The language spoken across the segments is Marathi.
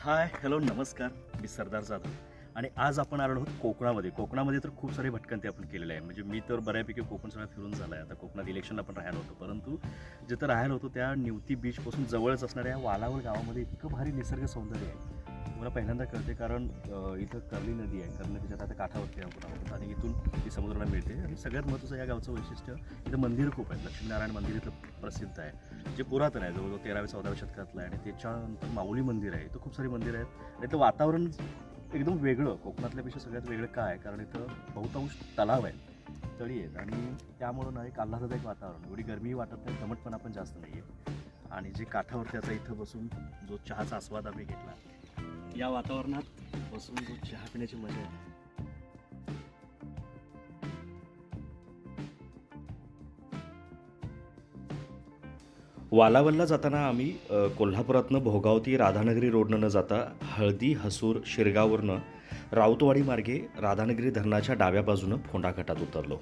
हाय हॅलो नमस्कार. मी सरदार जाधव. आणि आज आपण आलो आहोत कोकणामध्ये. कोकणामध्ये तर खूप सारे भटकंती आपण केलेले आहे म्हणजे मी तर बऱ्यापैकी कोकण सगळं फिरून झालं आहे आता कोकणात इलेक्शनला पण राहायला होतो. परंतु जिथं राहायला होतो त्या निवती बीचपासून जवळच असणाऱ्या वालावल गावामध्ये इतकं भारी निसर्ग सौंदर्य आहे. मला पहिल्यांदा कळते कारण इथं कर्ली नदी आहे. कर्ली नदीच्या आता काठावरती आपण आहोत आणि इथून ती समुद्राला मिळते. आणि सगळ्यात महत्त्वाचं या गावचं वैशिष्ट्य इथं मंदिर खूप आहे लक्ष्मीनारायण मंदिर इथं प्रसिद्ध आहे. जे पुरातन आहे जवळजवळ तेराव्या चौदाव्या शतकातलं आहे. आणि त्याच्यानंतर माऊली मंदिर आहे. इथं खूप सारी मंदिरं आहेत. आणि इथं वातावरण एकदम वेगळं. कोकणातल्यापेक्षा सगळ्यात वेगळं काय? आहे कारण इथं बहुतांश तलाव आहेत. तळी आहेत. आणि त्यामुळं ना एक आल्हाददायक वातावरण. एवढी गरमीही वाटत नाही. दमटपणा पण जास्त नाही आहे आणि जे काठावरती आता इथं बसून जो चहाचा आस्वाद आम्ही घेतला या वातावरणात बसून जो चहा पिण्याची मजा आहे. वालावलला जाताना आम्ही अ, कोल्हापुरातनं भोगावती राधानगरी रोडनं न जाता हळदी हसूर शिरगाववरनं राऊतवाडी मार्गे राधानगरी धरणाच्या डाव्या बाजूनं फोंडाघाटात उतरलो.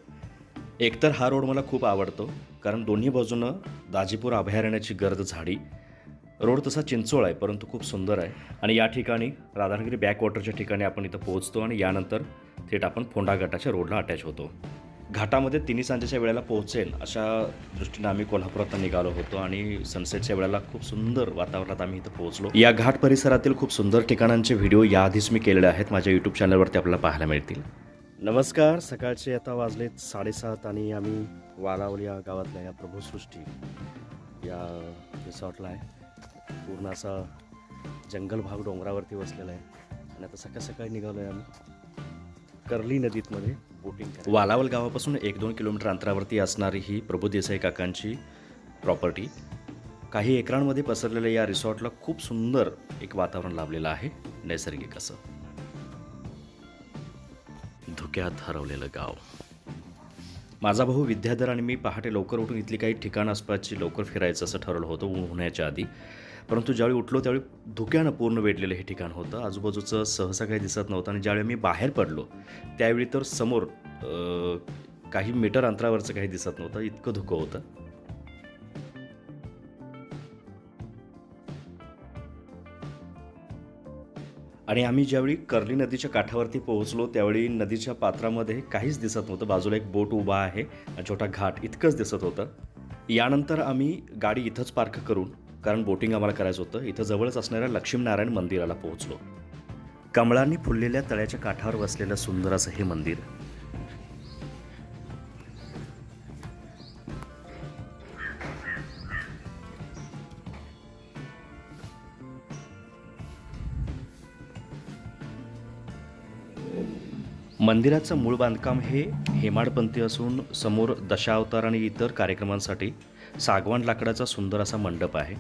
एकतर हा रोड मला खूप आवडतो कारण दोन्ही बाजूनं दाजीपूर अभयारण्याची गर्द झाडी रोड तसा चिंचोळ आहे परंतु खूप सुंदर आहे. आणि या ठिकाणी राधानगिरी बॅकवॉटरच्या ठिकाणी आपण इथं पोहोचतो आणि यानंतर थेट आपण फोंडा घाटाच्या रोडला अटॅच होतो. घाटामध्ये तिन्ही सांजेच्या वेळेला पोहोचेल अशा दृष्टीनं आम्ही कोल्हापुरात निघालो होतो आणि सनसेटच्या वेळेला खूप सुंदर वातावरणात आम्ही इथं पोहोचलो. या घाट परिसरातील खूप सुंदर ठिकाणांचे व्हिडिओ याआधीच मी केलेले आहेत माझ्या यूट्यूब चॅनलवरती आपल्याला पाहायला मिळतील. नमस्कार सकाळचे आता वाजलेत साडेसात आणि आम्ही वालावल या गावातल्या या प्रभूसृष्टी या रिसॉर्टला आहे. पूर्ण असा जंगल भाग डोंगरावरती वसलेला आहे. आणि आता सकाळ सकाळी निघालो आहे आम्ही कर्ली नदीतमध्ये बोटिंग वालावल गावापासून एक दोन किलोमीटर अंतरावरती असणारी ही प्रभू देसाई काकांची प्रॉपर्टी. काही एकरांमध्ये पसरलेल्या या रिसॉर्टला खूप सुंदर एक वातावरण लाभलेलं आहे. नैसर्गिक असं. धुक्यात हरवलेलं गाव. माझा भाऊ विद्याधर आणि मी पहाटे लवकर उठून इथली काही ठिकाणं आसपासची लवकर फिरायचं असं ठरवलं होतं. ऊन होण्याच्या आधी परंतु ज्यावेळी उठलो त्यावेळी धुक्यानं पूर्ण वेढलेलं हे ठिकाण होतं. आजूबाजूचं सहसा काही दिसत नव्हतं आणि ज्यावेळी मी बाहेर पडलो त्यावेळी तर समोर काही मीटर अंतरावरचं काही दिसत नव्हतं. इतकं धुकं होतं. आणि आम्ही ज्यावेळी कर्ली नदीच्या काठावरती पोहोचलो त्यावेळी नदीच्या पात्रामध्ये काहीच दिसत नव्हतं. बाजूला एक बोट उभा आहे छोटा घाट इतकंच दिसत होतं. यानंतर आम्ही गाडी इथंच पार्क करून कारण बोटिंग आम्हाला करायचं होतं. इथं जवळच असणाऱ्या लक्ष्मीनारायण मंदिराला पोहोचलो. कमळांनी फुललेल्या तळ्याच्या काठावर वसलेलं सुंदर असं हे मंदिर. मंदिराचं मूळ बांधकाम हे हेमाडपंथी असून समोर दशावतार आणि इतर कार्यक्रमांसाठी सागवान लाकडाचा सुंदर असा मंडप आहे.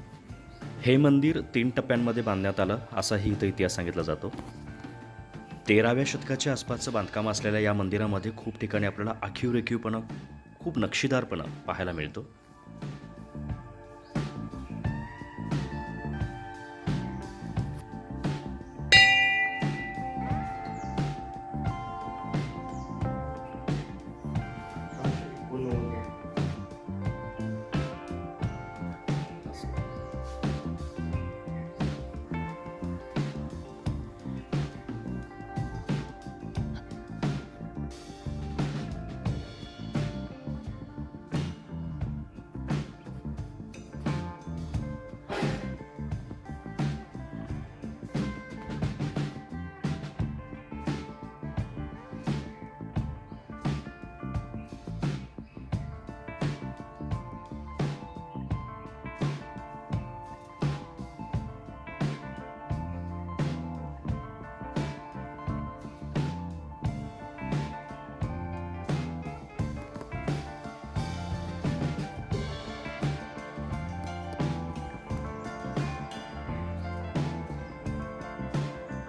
हे मंदिर तीन टप्प्यांमध्ये बांधण्यात आलं असाही इथं इतिहास सांगितला जातो. तेराव्या शतकाच्या आसपासचं बांधकाम असलेल्या या मंदिरामध्ये खूप ठिकाणी आपल्याला आखीव रेखीवपणा खूप नक्षीदारपणा पाहायला मिळतो.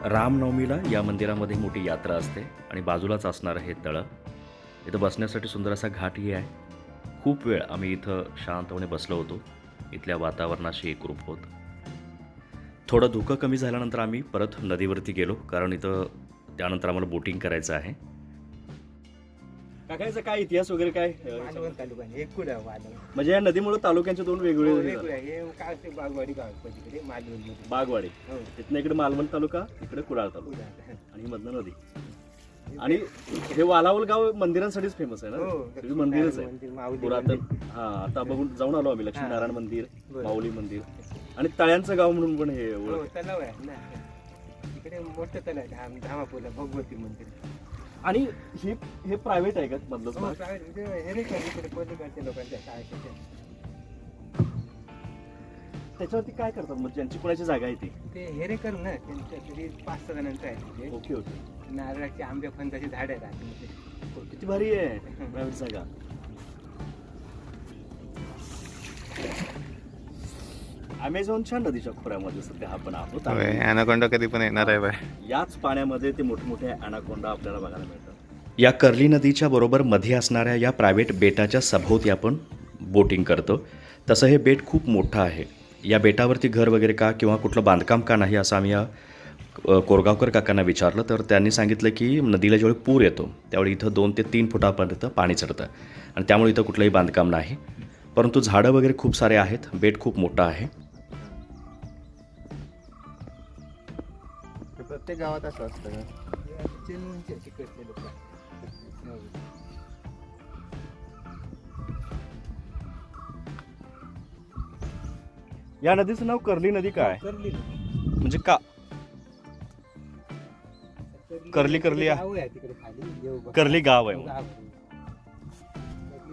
रामनवमीला या मंदिरामध्ये मोठी यात्रा असते आणि बाजूलाच असणारं हे तळं. इथं बसण्यासाठी सुंदर असा घाटही आहे. खूप वेळ आम्ही इथं शांतपणे बसलो होतो. इथल्या वातावरणाशी एकरूप होत. थोडं धुकं कमी झाल्यानंतर आम्ही परत नदीवरती गेलो कारण इथं त्यानंतर आम्हाला बोटिंग करायचं आहे. काकायचा काय इतिहास वगैरे काय? मालवण तालुका हे कुठं मालवण म्हणजे या नदीमुळे तालुक्यांचे दोन वेगवेगळे हो, वेगळं आहे. हे काय असते बागवाडी गाव पलीकडे बागवाडी. हो. तिथनं इकडे मालवण तालुका इकडे कुडाळ तालुका? आणि मधनं नदी. आणि हे वालावल गाव मंदिरांसाठीच फेमस आहे ना? हो सगळी मंदिरच आहे. मंदिर, माऊली पुरातन मंदिर. हा आता बघून जाऊन आलो आम्ही हा. लक्ष्मीनारायण मंदिर बरं. माऊली मंदिर. आणि तळ्यांचं गाव म्हणून पण हे हो ओळख. तलाव आहे ना. इकडे मोठं तलाव आहे धाम धामापूरला भगवती मंदिर. आणि हे हे प्रायव्हेट आहे का मधलंच हो, म्हणजे हे त्याच्यावरती काय करतात मग? ज्यांची कोणाची जागा आहे ती? ते हेरे करू ना त्यांच्या तरी पाच सहा जणांचं आहे ओके ओके. नारळाची आंब्या फणसाची झाड आहेत आतमध्ये. किती भारी आहे प्रायव्हेट जागा. अमेझॉनच्या नदीच्या खोऱ्यामध्ये सध्या आपण आहोत अॅनाकोंडा कधी पण येणार आहे बाय. याच पाण्यामध्ये ते मोठमोठे अनाकोंडा आपल्याला बघायला मिळतात. या कर्ली नदीच्या बरोबर मध्ये असणाऱ्या या प्रायव्हेट बेटाच्या सभोवती आपण बोटिंग करतो. तसं हे बेट खूप मोठं आहे. या बेटावरती घर वगैरे का किंवा कुठलं बांधकाम का नाही असं आम्ही या कोरगावकर काकांना विचारलं तर त्यांनी सांगितलं की नदीला ज्यावेळी पूर येतो त्यावेळी इथं दोन ते तीन फुटापर्यंत पाणी चढतं. आणि त्यामुळे इथं कुठलंही बांधकाम नाही. परंतु झाडं वगैरे खूप सारे आहेत बेट खूप मोठं आहे. प्रत्येक गावात असं असतं का लोक. या नदीचं नाव कर्ली नदी काय कर्ली म्हणजे का कर्ली- कर्ली आहे. गाव आहे तिकडे खाली देवबाग. कर्ली गाव आहे गाव.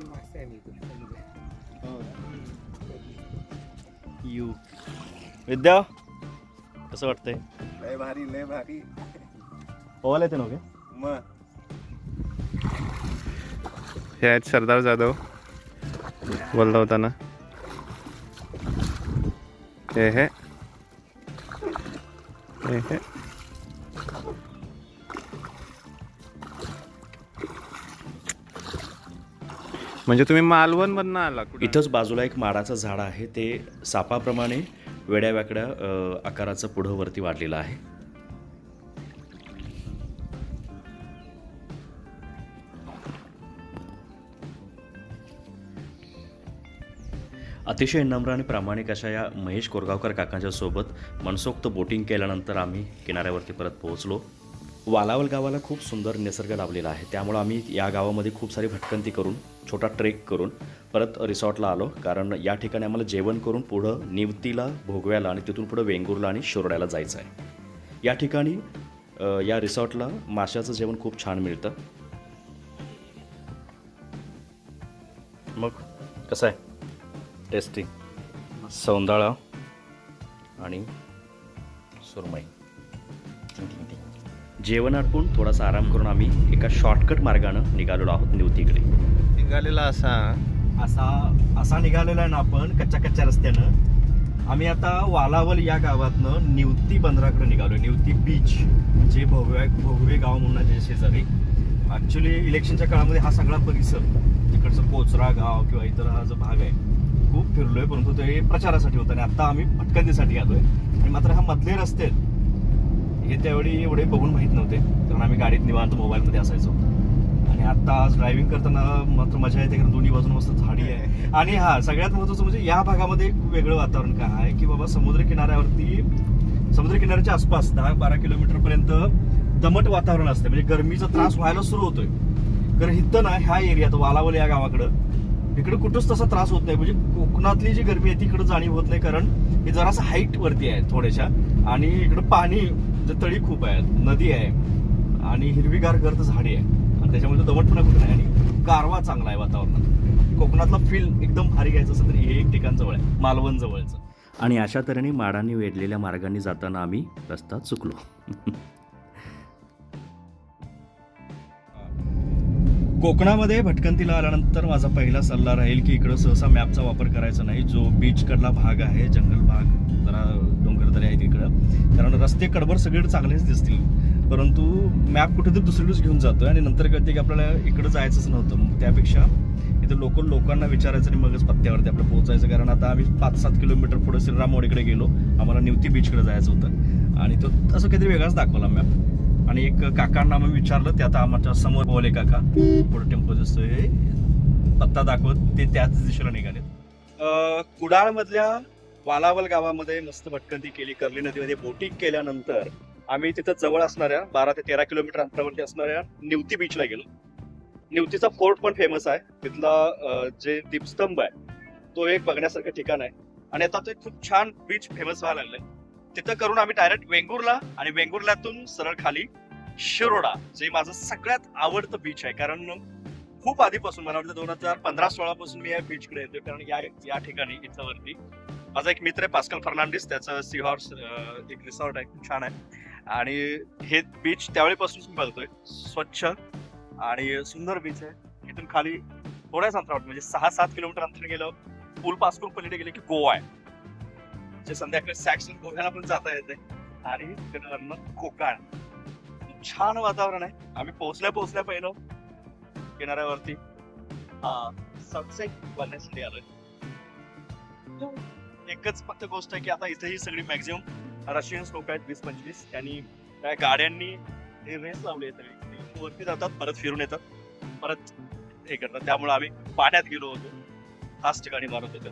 मासे. यू विद्या कसं वाटतंय लय भारी लय भारी. येते नव्हे? मग. हे आहेत सरदार जाधव. बोलला होता ना हे हे. हे हे. म्हणजे तुम्ही मालवण मधनं आला कुठं? इथंच बाजूला एक माडाचं झाड आहे ते सापाप्रमाणे वेड्यावाकड्या आकाराचं पुढं वरती वाढलेलं आहे. अतिशय नम्र आणि प्रामाणिक अशा या महेश कोरगावकर काकांच्या सोबत मनसोक्त बोटिंग केल्यानंतर आम्ही किनाऱ्यावरती परत पोहोचलो. वालावल गावाला खूप सुंदर निसर्ग लाभलेला आहे. त्यामुळं आम्ही या गावामध्ये खूप सारी भटकंती करून छोटा ट्रेक करून परत रिसॉर्टला आलो. कारण या ठिकाणी आम्हाला जेवण करून पुढं निवतीला भोगव्याला आणि तिथून पुढं वेंगुर्ला आणि शिरोड्याला जायचं आहे. या ठिकाणी या रिसॉर्टला माशाचं जेवण खूप छान मिळतं. मग कसं आहे? टेस्टी सौंदाळा आणि सुरमई. जेवण आटपून थोडासा आराम करून आम्ही एका शॉर्टकट मार्गानं निघालेलो आहोत निवतीकडे. निघालेला असा. असा असा निघालेला आहे ना आपण कच्च्या कच्च्या रस्त्यानं. आम्ही आता वालावल या गावातनं निवती बंदराकडे निघालो निवती बीच जे भोगवे भोगवे गाव म्हणून आहे त्याच्या शेजारी. ऍक्च्युली इलेक्शनच्या काळामध्ये हा सगळा परिसर तिकडचं कोचरा गाव किंवा इतर हा जो भाग आहे खूप फिरलोय परंतु ते प्रचारासाठी होतं आणि आता आम्ही भटकंतीसाठी आलोय. आणि मात्र हा मधले रस्ते आहेत हे त्यावेळी एवढे बघून माहीत नव्हते. कारण आम्ही गाडीत निवांत मोबाईलमध्ये असायचो. आणि आता आज ड्रायव्हिंग करताना मात्र मजा येते कारण दोन्ही बाजून मस्त झाडी आहे. आणि हा सगळ्यात महत्वाचं म्हणजे या भागामध्ये एक वेगळं वातावरण काय आहे? की बाबा समुद्र किनाऱ्यावरती समुद्र किनाऱ्याच्या आसपास दहा बारा किलोमीटर पर्यंत दमट वातावरण असते. म्हणजे गरमीचा त्रास व्हायला सुरू होतोय. कारण इथं ना ह्या एरियात वालावल या गावाकडं इकडे कुठंच तसा त्रास होत नाही. म्हणजे कोकणातली जी गरमी आहे ती जाणीव होत नाही. कारण हे जरासं हाईट वरती आहे थोड्याशा. आणि इकडं पाणी जे तळी खूप आहे नदी आहे आणि हिरवीगार गर्द झाडी आहे. आणि त्याच्यामुळे तो दमटपणा कुठे नाही. आणि गारवा चांगला आहे वातावरणात. कोकणातला फील एकदम भारी घ्यायचं असेल तर हे एक ठिकाण जवळ आहे मालवण जवळचं. आणि अशा तऱ्हेने माडांनी वेढलेल्या मार्गाने जाताना आम्ही रस्ता चुकलो. कोकणामध्ये भटकंतीला आल्यानंतर माझा पहिला सल्ला राहील की इकडं सहसा मॅपचा वापर करायचा नाही. जो बीचकडला भाग आहे जंगल भाग जरा डोंगरदरी आहे तिकडं. कारण रस्ते कडबर सगळीकडे चांगलेच दिसतील. परंतु मॅप कुठेतरी दुसरीकडेच घेऊन जातो आणि नंतर कळते की आपल्याला इकडं जायचंच नव्हतं. त्यापेक्षा इथं लोकल लोकांना विचारायचं आणि मगच पत्त्यावरती आपलं पोहोचायचं. कारण आता आम्ही पाच सात किलोमीटर पुढे श्रीरामवाडीकडे गेलो. आम्हाला निवती बीचकडे जायचं होतं. आणि तो असं काहीतरी वेगळाच दाखवला मॅप आणि एक काकांना आम्ही विचारलं ते आता आमच्यासमोर बोले काका पुढे टेम्पो जसं पत्ता दाखवत ते त्याच दिशेला निघाले कुडाळ मधल्या वालावल गावामध्ये मस्त भटकंती केली कर्ली नदीमध्ये बोटिंग केल्यानंतर आम्ही तिथं जवळ असणाऱ्या बारा ते तेरा किलोमीटर अंतरावरती असणाऱ्या निवती बीचला गेलो. निवतीचा फोर्ट पण फेमस आहे. तिथला जे दीपस्तंभ आहे तो एक बघण्यासारखं ठिकाण आहे. आणि आता ते खूप छान बीच फेमस व्हायला लागलंय. तिथं करून आम्ही डायरेक्ट वेंगुर्ला आणि वेंगुर्ल्यातून सरळ खाली शिरोडा जे माझं सगळ्यात आवडतं बीच आहे. कारण खूप आधीपासून मला वाटतं दोन हजार पंधरा सोळा पासून मी या बीचकडे येतो कारण या या ठिकाणी इथं वरती. माझा एक मित्र आहे पास्कल फर्नांडिस. त्याचं सिहॉर्स एक रिसॉर्ट आहे. खूप छान आहे. आणि हे बीच त्यावेळेपासून मी बघतोय. स्वच्छ आणि सुंदर बीच आहे. इथून खाली थोड्याच अंतरावर म्हणजे सहा सात किलोमीटर अंतर गेलं पूल पासून पलीकडे गेले की गोवा आहे. जे संध्याकाळी सॅक्शन गोव्याला पण जाता येते. आणि तिकडं कोकण छान वातावरण आहे. आम्ही पोहोचल्या पोहोचल्या पहिलो किनाऱ्यावरती हा सनसेट बघण्यासाठी आलोय. एकच फक्त गोष्ट आहे की आता इथे ही सगळी मॅक्झिमम रशियन्स लोक आहेत वीस पंचवीस त्यांनी त्या गाड्यांनी हे रेस लावले सगळी. वरती जातात परत फिरून येतात परत हे करतात. त्यामुळे आम्ही पाण्यात गेलो होतो. हाच ठिकाणी मारत होतो.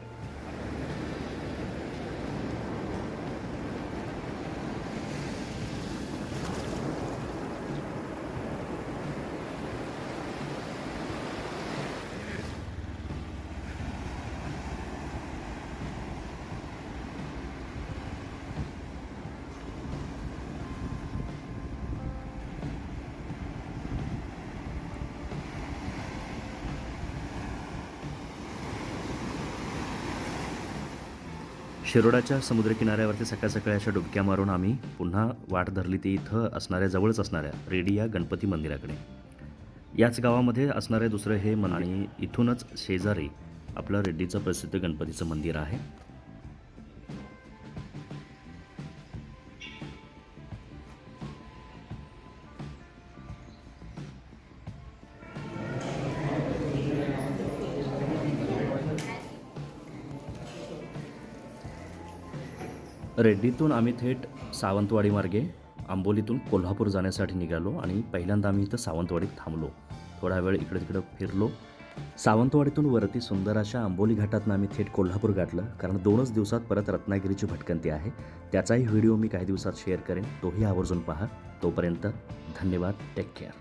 शिरोडाच्या समुद्रकिनाऱ्यावरती सकाळ सकाळी अशा डुबक्या मारून आम्ही पुन्हा वाट धरली ती इथं असणाऱ्या जवळच असणाऱ्या रेडी या गणपती मंदिराकडे. याच गावामध्ये असणारे दुसरं हे मन आणि इथूनच शेजारी आपलं रेड्डीचं प्रसिद्ध गणपतीचं मंदिर आहे. रेड्डीतून आम्ही थेट सावंतवाडी मार्गे आंबोलीतून कोल्हापूर जाण्यासाठी निघालो आणि पहिल्यांदा आम्ही इथं सावंतवाडीत थांबलो. थोडा वेळ इकडे तिकडं फिरलो. सावंतवाडीतून वरती सुंदर अशा आंबोली घाटातनं आम्ही थेट कोल्हापूर गाठलं कारण दोनच दिवसात परत रत्नागिरीची भटकंती आहे. त्याचाही व्हिडिओ मी काही दिवसात शेअर करेन. तोही आवर्जून पहा. तोपर्यंत धन्यवाद. Take care